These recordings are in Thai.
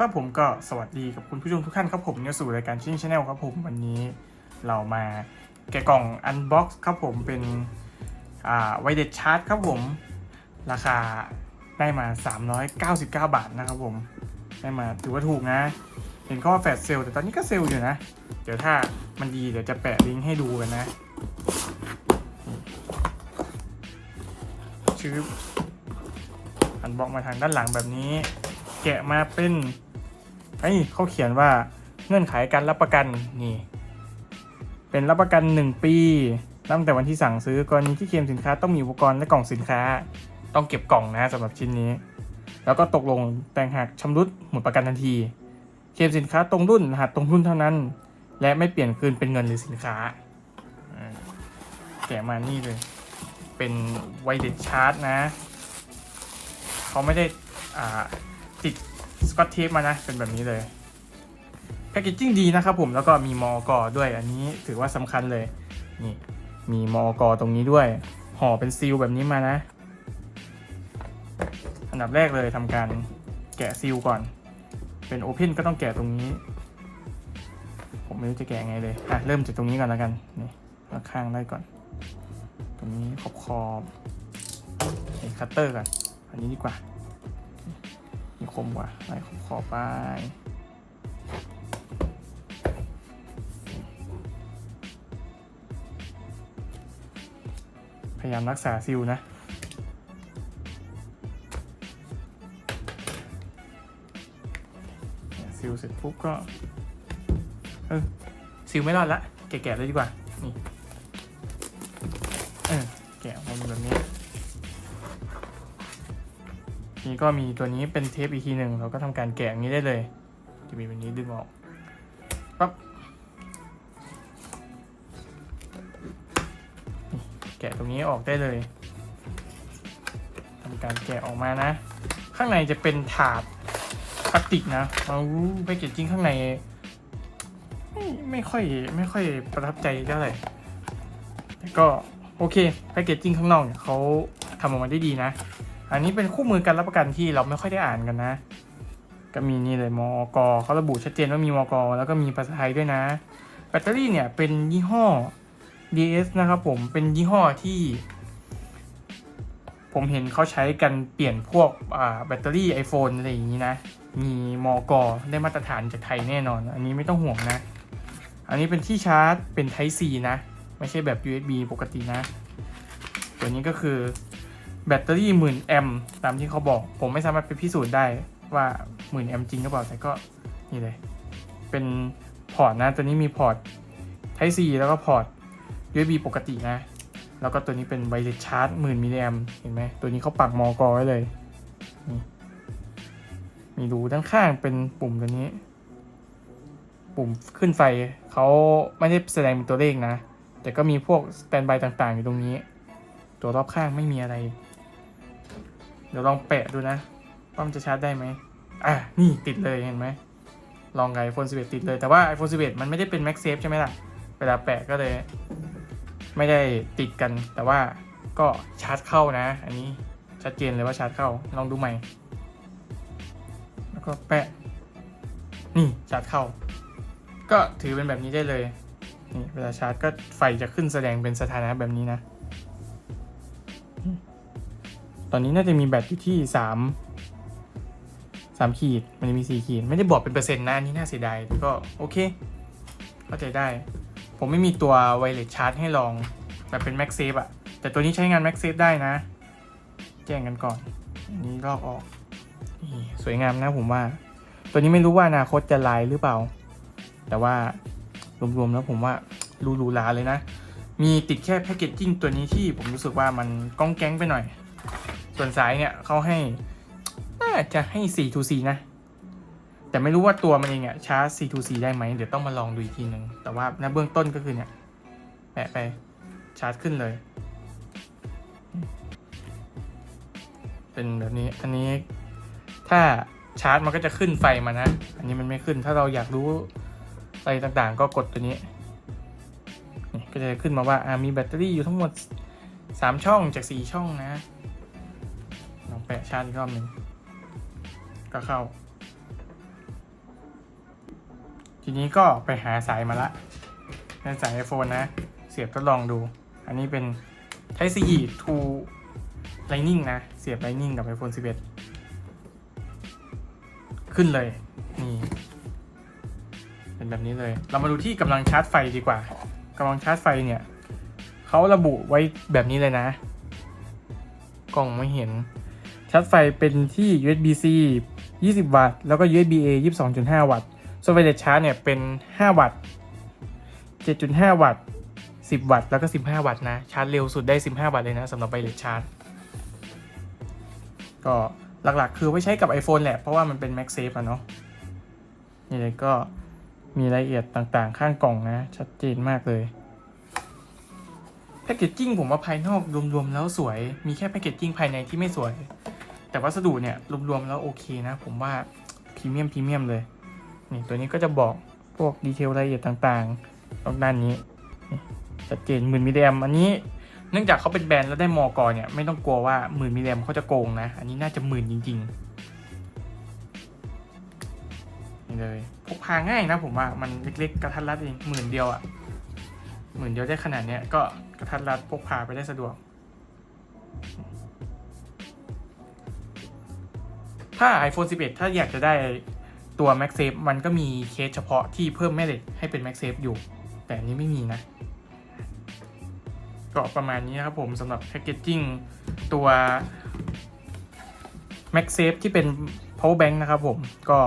ครับผมก็สวัสดีกับคุณผู้ชมทุกท่านครับผมเนี่ยสู่รายการชิงชาแนลครับผมวันนี้เรามาแกะกล่องอันบ็อกซ์ครับผมเป็นอ่าไวเด็ดชาร์จครับผม ราคาได้มา 399 บาทนะครับผม ได้มาถือว่าถูกนะ เห็นข้อแฟดเซลแต่ตอนนี้ก็เซลอยู่นะ เดี๋ยวถ้ามันดีเดี๋ยวจะแปะลิงก์ให้ดูกันนะชื่ออันบ็อกมาทางด้านหลังแบบนี้ แกะมาเป็น เฮ้ยเขาเขียนว่าเงื่อนไขการรับประกันนี่ เป็นรับประกัน 1 ปีตั้งแต่วันที่สั่งซื้อกรณีที่เคลมสินค้าต้องมีอุปกรณ์และกล่องสินค้า ต้องเก็บกล่องนะสำหรับชิ้นนี้ แล้วก็ตกลงแต่งหากชำรุดหมดประกันทันที เคลมสินค้าตรงรุ่นรหัสตรงรุ่นเท่านั้น และไม่เปลี่ยนคืนเป็นเงินหรือสินค้าแกะมานี่เลย เป็นไวเด็ดชาร์จนะ เขาไม่ได้อ่าติด สกอตเทปมานะ เป็นแบบนี้เลยแพคเกจจิ้งดีนะครับผมแล้วก็มีมอกอด้วยอันนี้ถือว่าสำคัญเลยนี่มีมอกอตรงนี้ด้วย ห่อเป็นซีลแบบนี้มานะ อันดับแรกเลยทำการแกะซีลก่อน เป็นโอเพนก็ต้องแกะตรงนี้ ผมไม่รู้จะแกะไงเลยอะเริ่มจากตรงนี้ก่อนแล้วกันนี่ข้างได้ก่อน ตรงนี้ขอบขอบนี่คัตเตอร์ก่อนอันนี้ดีกว่า คมกว่าไล่ขอบขอบไปพยายามรักษาซิลนะซิลเสร็จปุ๊บก็ เออซิลไม่รอดละ แกะๆเลยดีกว่า นี่ นี่ก็มีตัวนี้เป็นเทปอีกทีหนึ่งเราก็ทำการแกะอย่างนี้ได้เลย จะมีแบบนี้ดึงออกปั๊บแกะตรงนี้ออกได้เลยทำการแกะออกมานะ ข้างในจะเป็นถาดพลาสติกนะเอาแพคเกจจิ้งข้างใน ไม่ไม่ค่อยไม่ค่อยประทับใจเท่าไหร่แต่ก็โอเคแพคเกจจิ้งข้างนอกเนี่ยเขาทำออกมาได้ดีนะ อันนี้เป็นคู่มือการรับประกันที่เราไม่ค่อยได้อ่านกันนะ ก็มีนี่เลยมอกเขาระบุชัดเจนว่ามีมอกแล้วก็มีภาษาไทยด้วยนะ แบตเตอรี่เนี่ยเป็นยี่ห้อ DS นะครับผมเป็นยี่ห้อที่ ผมเห็นเขาใช้กันเปลี่ยนพวกแบตเตอรี่ iPhone อะไรอย่างนี้นะ มีมอกได้มาตรฐานจากไทยแน่นอน อันนี้ไม่ต้องห่วงนะ อันนี้เป็นที่ชาร์จเป็น Type C นะ ไม่ใช่แบบ USB ปกตินะ ตัวนี้ก็คือ แบตเตอรี่หมื่นแอมตามที่เขาบอก ผมไม่สามารถไปพิสูจน์ได้ว่าหมื่นแอมจริงหรือเปล่าแต่ก็นี่เลย เป็นพอร์ตนะตัวนี้มีพอร์ต Type C แล้วก็พอร์ต USB ปกตินะ แล้วก็ตัวนี้เป็นไวเลสชาร์จหมื่นมิลลิแอมเห็นไหมตัวนี้เขาปักมอกอไว้เลยนี่มีรูด้านข้างเป็นปุ่มตัวนี้ ปุ่มขึ้นไฟเขาไม่ได้แสดงเป็นตัวเลขนะ แต่ก็มีพวกสแตนบายต่างๆ อยู่ตรงนี้ ตัวรอบข้างไม่มีอะไร ดี๋ยวลองแปะดูนะ ว่ามันจะชาร์จได้ไหมอะนี่ติดเลยเห็นไหมลองกับ iPhone 11 ติดเลย แต่ว่า iPhone 11 มันไม่ได้เป็น MagSafe ใช่ไหมล่ะ เวลาแปะก็เลย ไม่ได้ติดกัน แต่ว่าก็ชาร์จเข้านะ อันนี้ชัดเจนเลยว่าชาร์จเข้า ลองดูใหม่ แล้วก็แปะ นี่ชาร์จเข้า ก็ถือเป็นแบบนี้ได้เลย นี่เวลาชาร์จก็ไฟจะขึ้นแสดงเป็นสถานะแบบนี้นะ อนนี้น่าจะมีแบตอยู่ที่สามสามขีด มันจะมีสี่ขีด ไม่ได้บอกเป็นเปอร์เซ็นต์นะอันนี้น่าเสียดายแต่ก็โอเค เข้าใจได้ ผมไม่มีตัวไวเลสชาร์จให้ลองแบบเป็น Max Safe อะแต่ตัวนี้ใช้งาน Max Safe ได้นะ แจ้งกันก่อนอันนี้ลอกออกนี่สวยงามนะผมว่า ตัวนี้ไม่รู้ว่าอนาคตจะลายหรือเปล่า แต่ว่ารวมๆแล้วผมว่ารูรูลาเลยนะ มีติดแค่แพคเกจจิ้งตัวนี้ที่ผมรู้สึกว่ามันก้องแก๊งไปหน่อย ส่วนสายเนี่ยเขาให้ น่าจะให้ 4 to 4นะ แต่ไม่รู้ว่าตัวมันเองอะชาร์จ 4 to 4ได้ไหมเดี๋ยวต้องมาลองดูอีกทีหนึ่งแต่ว่าณเบื้องต้นก็คือเนี่ยแปะไปชาร์จขึ้นเลย เป็นแบบนี้ อันนี้ถ้าชาร์จมันก็จะขึ้นไฟมานะ อันนี้มันไม่ขึ้น ถ้าเราอยากรู้อะไรต่างๆ ก็กดตัวนี้ ก็จะขึ้นมาว่ามีแบตเตอรี่อยู่ทั้งหมด 3 ช่องจาก 4 ช่องนะ แปะชาร์จอีกรอบหนึ่งก็เข้า ทีนี้ก็ไปหาสายมาละเป็นสาย iPhone นะ เสียบทดลองดู อันนี้เป็น Type C to Lightning นะ เสียบ Lightning กับ iPhone 11 ขึ้นเลย นี่ เป็นแบบนี้เลย เรามาดูที่กำลังชาร์จไฟดีกว่ากำลังชาร์จไฟเนี่ย เขาระบุไว้แบบนี้เลยนะ กล้องไม่เห็น ชาร์จไฟเป็นที่ USB-C 20 วัตต์ แล้วก็ USB-A 22.5 วัตต์ส่วนไวเลสชาร์จเนี่ยเป็น 5 วัตต์ 7.5 วัตต์ 10 วัตต์ แล้วก็ 15 วัตต์นะ ชาร์จเร็วสุดได้ 15 วัตต์เลยนะสำหรับไวเลสชาร์จ ก็หลักๆ คือไว้ใช้กับ iPhone แหละ เพราะว่ามันเป็น MagSafe อะเนาะ นี่เลยก็มีรายละเอียดต่างๆ ข้างกล่องนะ ชัดเจนมากเลยแพคเกจจิ้งผมว่าภายนอกรวมๆแล้วสวย มีแค่แพคเกจจิ้งภายในที่ไม่สวย แต่วัสดุเนี่ยรวมๆแล้วโอเคนะ ผมว่าพรีเมียมพรีเมียมเลย นี่ตัวนี้ก็จะบอกพวกดีเทลรายละเอียดต่างๆตรงด้านนี้ชัดเจนหมื่นมิลลิแอมอันนี้เนื่องจากเขาเป็นแบรนด์แล้วได้มอกอเนี่ยไม่ต้องกลัวว่าหมื่นมิลลิแอมเขาจะโกงนะ อันนี้น่าจะหมื่นจริงๆนี่เลยพกพาง่ายนะผมว่ามันเล็กๆกระทัดรัดเองหมื่นเดียวอะ่ะหมื่นเดียวได้ขนาดเนี้ยก็กระทัดรัดพกพาไปได้สะดวก ถ้า iPhone 11 ถ้าอยากจะได้ตัว MagSafe มันก็มีเคสเฉพาะที่เพิ่มแม่เหล็กให้เป็น MagSafe อยู่ แต่นนี้ไม่มีนะ ก็ประมาณนี้นะครับผมสำหรับแพคเกจจิ้งตัว MagSafe ที่เป็น power bank นะครับผมก็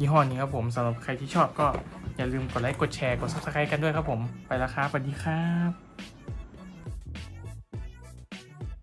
ยี่ห้อนี้ครับผมสำหรับใครที่ชอบก็อย่าลืมกดไลค์กดแชร์กด subscribe กันด้วยครับผม ไปแล้วครับสวัสดีครับ